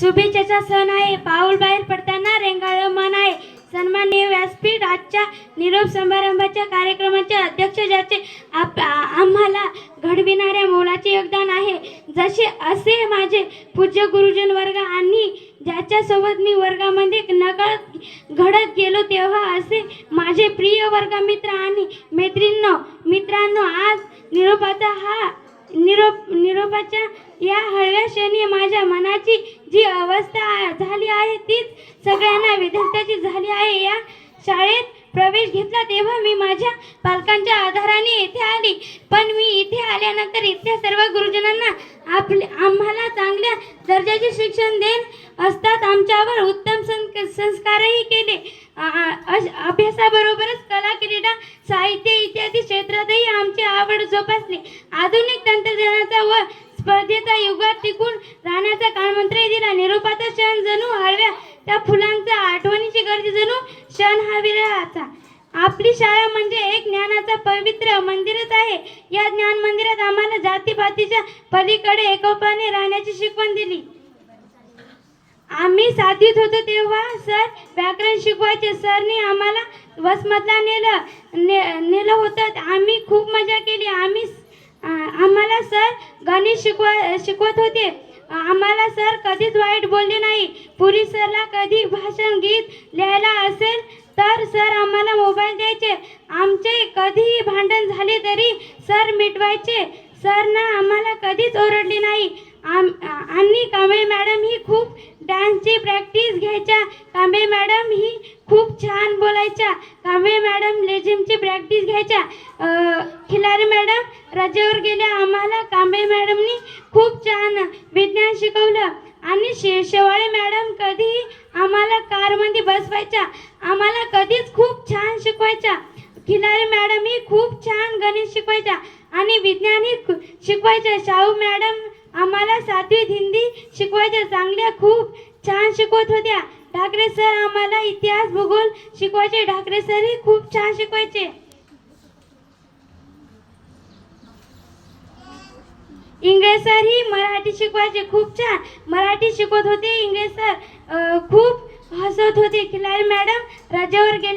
शुभेच्छेचा सण आहे. पाऊल बाहेर पडताना रेंगाळ मन आहे. सन्माननीय व्यासपीठ आजच्या निरोप समारंभाच्या कार्यक्रमाचे अध्यक्ष ज्याचे आप आम्हाला घडविणाऱ्या मोलाचे योगदान आहे. जसे असे माझे पूज्य गुरुजन वर्ग आणि ज्याच्यासोबत मी वर्गामध्ये नकळत घडत गेलो तेव्हा असे माझे प्रिय वर्गमित्र आणि मैत्रिणींनो मित्रांनो आज निरोपाचा हा निरोप निरोपाच्या या हळव्या क्षणी माझ्या मनाची जी अवस्था झाली आहे तीच सगळ्यांना विद्यार्थ्याची झाली आहे. या शाळेत प्रवेश घेतला तेव्हा मी माझ्या पालकांच्या आधाराने येथे आली. पण मी इथे आल्यानंतर इथल्या सर्व गुरुजनांना आपले आम्हाला चांगल्या दर्जाचे शिक्षण देत असतात. आमच्यावर उत्तम सं संस्कारही केले. अश- अभ्यासाबरोबरच आधुनिक तंत्रज्ञानाचा व स्पर्धेचा युगात टिकून राहण्याचा काळमंत्रही दिला निरोपाचा क्षण जणू हळव्या त्या फुलांचा आठवणीची गर्दी जणू क्षण हा विरहाचा. आपली शाळा म्हणजे एक ज्ञानाचा पवित्र मंदिरच आहे. या ज्ञान मंदिरात आम्हाला जातीपातीच्या पलीकडे एकोपाने राहण्याची शिकवण दिली. आम्ही साधीत होतो तेव्हा सर व्याकरण शिकवायचे. सरने आम्हाला वसमतला नेलं. ने नेलं होतं. आम्ही खूप मजा केली. आम्ही आम्हाला सर गणित शिकवा शिकवत होते. आम्हाला सर कधीच वाईट बोलले नाही. पुरी सरला कधी भाषण गीत लिहायला असेल तर सर आम्हाला मोबाईल द्यायचे. आमचे कधीही भांडण झाले तरी सर मिटवायचे. सरनं आम्हाला कधीच ओरडले नाही. आम आणि कांबळे मॅडम ही खूप डान्सची प्रॅक्टिस घ्यायच्या. कांबळे मॅडम ही खूप छान बोलायच्या. कांबळे मॅडम लेझिमची प्रॅक्टिस घ्यायच्या. खिलारी मॅडम रजेवर गेल्या. आम्हाला कांबळे मॅडमनी खूप छान विज्ञान शिकवलं. आणि शे शेवाळे मॅडम कधीही आम्हाला कारमध्ये बसवायच्या. आम्हाला कधीच खूप छान शिकवायच्या. खिलारी मॅडम ही खूप छान गणित शिकवायच्या. आणि विज्ञान ही शिकवायच्या. शाहू मॅडम आम्हाला सातवीत हिंदी शिकवायच्या चांगल्या खूप छान शिकवत होत्या. ठाकरे सर आम्हाला इतिहास भूगोल शिकवायचे. ठाकरे सरही खूप छान शिकवायचे. इंग्रज सर ही मराठी शिकवायचे. खूप छान मराठी शिकवत होते इंग्रज सर खूप हसत होते. खिलारी मॅडम राज्यावर गे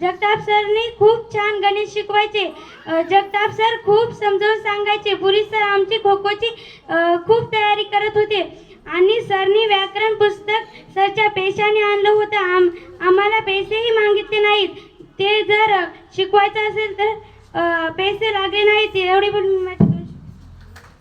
जगताप सरनी खूप छान गणित शिकवायचे. जगताप सर खूप समजावून सांगायचे. पुरी सर आमची खो खोची खूप तयारी करत होते. आणि सरनी व्याकरण पुस्तक सरच्या पेशाने आणलं होतं. आम आम्हाला पैसेही मागितले नाहीत. ते जर शिकवायचं असेल तर पैसे लागले नाहीत. एवढी पण माझी